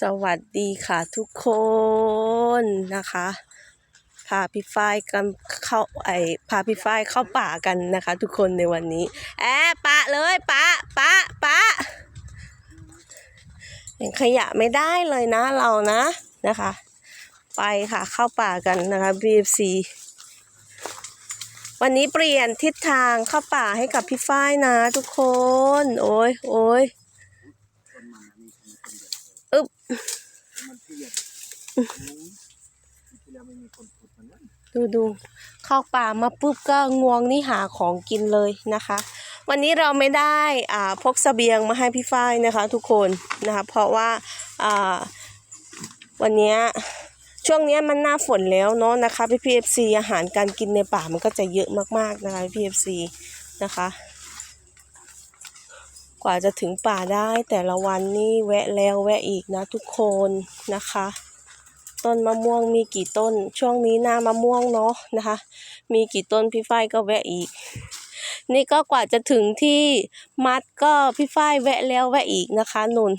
สวัสดีค่ะทุกคนนะคะพาพี่ฝ้ายกันเข้าไอพาพี่ฝ้ายเข้าป่ากันนะคะ ทุกคนในวันนี้ แอบปะเลยปะปะปะเห็นขยะไม่ได้เลยนะเรานะนะคะ ไปค่ะเข้าป่ากันนะคะ BFC วันนี้เปลี่ยนทิศทางเข้าป่าให้กับพี่ฝ้ายนะ ทุกคน โอ้ยโอ้ย อึบมันเทียนที่แล้วไม่มีคนขุดมันนั่นดูดูเข้าป่ามาปุ๊บก็งวงนี่หาของกินเลยนะคะ วันนี้เราไม่ได้อ่าพกเสบียงมาให้พี่ฝ้ายนะคะ ทุกคนนะคะเพราะว่าอ่าวันเนี้ยช่วงเนี้ยมันหน้าฝนแล้วเนาะนะคะพี่พีเอฟซีอาหารการกินในป่ามันก็จะเยอะมากๆนะคะพี่พีเอฟซีนะคะ กว่าจะถึงป่าได้แต่ละวันนี่แวะแล้วแวะอีกนะทุกคนนะคะ ต้นมะม่วงมีกี่ต้น ช่วงนี้หน้ามะม่วงเนาะนะคะ มีกี่ต้นพี่ฝ้ายก็แวะอีก นี่ก็กว่าจะถึงที่มัดก็พี่ฝ้ายแวะแล้วแวะอีกนะคะนุ่น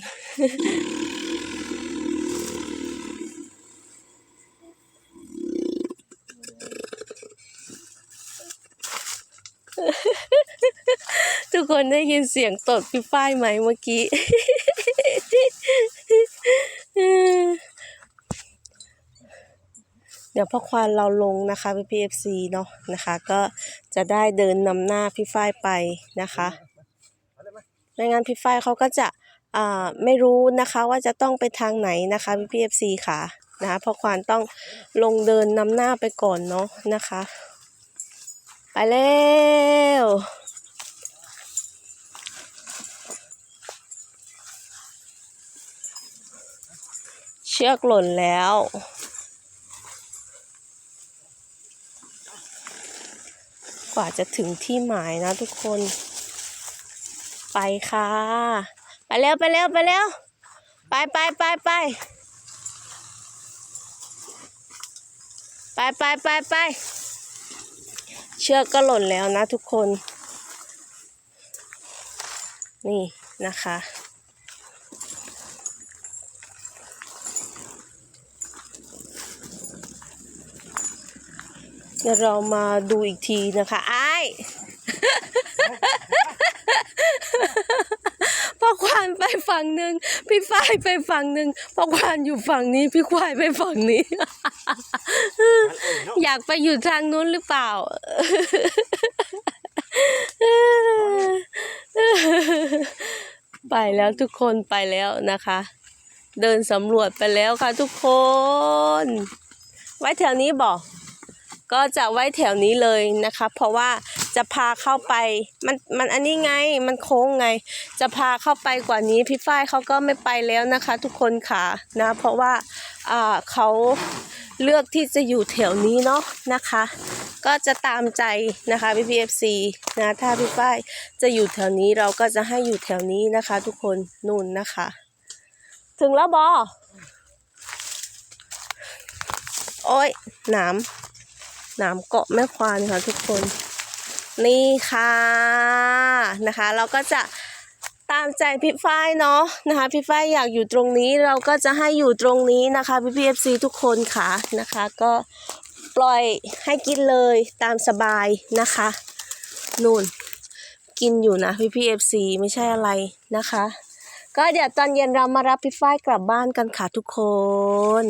ทุกคนได้ยินเสียงตดพี่ฝ้ายไหมเมื่อกี้ เดี๋ยวพ่อควานเราลงนะคะพี่พีเอฟซีเนาะนะคะ ก็จะได้เดินนำหน้าพี่ฝ้ายไปนะคะไม่งั้นพี่ฝ้ายเขาก็จะอ่าไม่รู้นะคะว่าจะต้องไปทางไหนนะคะพี่พีเอฟซีค่ะนะคะพ่อควานต้องลงเดินนำหน้าไปก่อนเนาะนะคะ ไปแล้วเชือกหล่นแล้วกว่าจะถึงที่หมายนะทุกคน ไปค่ะ ไปเร็วไปเร็วไปเร็วไปไปไปไปไปไปไปไป ชือกก็หล่นแล้วนะทุกคน นี่นะคะ เดี๋ยวเรามาดูอีกทีนะคะไอ้ายควานไป ฝั่งหนึ่งพี่ฝ้ายไปฝั่งหนึ่งพ่อควานอยู่ฝั่งนี้ พี่ควายไปฝั่งนี้ อยากไปอยู่ทางนู้นหรือเปล่าไปแล้วทุกคนไปแล้วนะคะ เดินสำรวจไปแล้วค่ะทุกคน ไว้แถวนี้บอกก็จะไว้แถวนี้เลยนะคะ เพราะว่า จะพาเข้าไป มันมันอันนี้ไงมันโค้งไง จะพาเข้าไปกว่านี้พี่ฝ้ายเขาก็ไม่ไปแล้วนะคะ ทุกคนค่ะนะ เพราะว่าอ่าเขาเลือกที่จะอยู่แถวนี้เนาะนะคะ ก็จะตามใจนะคะพี่พีเอฟซีนะถ้าพี่ฝ้ายจะอยู่แถวนี้เราก็จะให้อยู่แถวนี้นะคะ ทุกคนนู่นนะคะ ถึงแล้วบอโอ้ยหนามหนามเกาะแม่ควานค่ะทุกคน นี่ค่ะนะคะเราก็จะตามใจพี่ฝ้ายเนาะนะคะพี่ฝ้ายอยากอยู่ตรงนี้เราก็จะให้อยู่ตรงนี้นะคะพี่พีเอฟซีทุกคนค่ะนะคะก็ปล่อยให้กินเลยตามสบายนะคะนู่นกินอยู่นะพี่พีเอฟซีไม่ใช่อะไรนะคะ ก็เดี๋ยวตอนเย็นเรามารับพี่ฝ้ายกลับบ้านกันค่ะทุกคน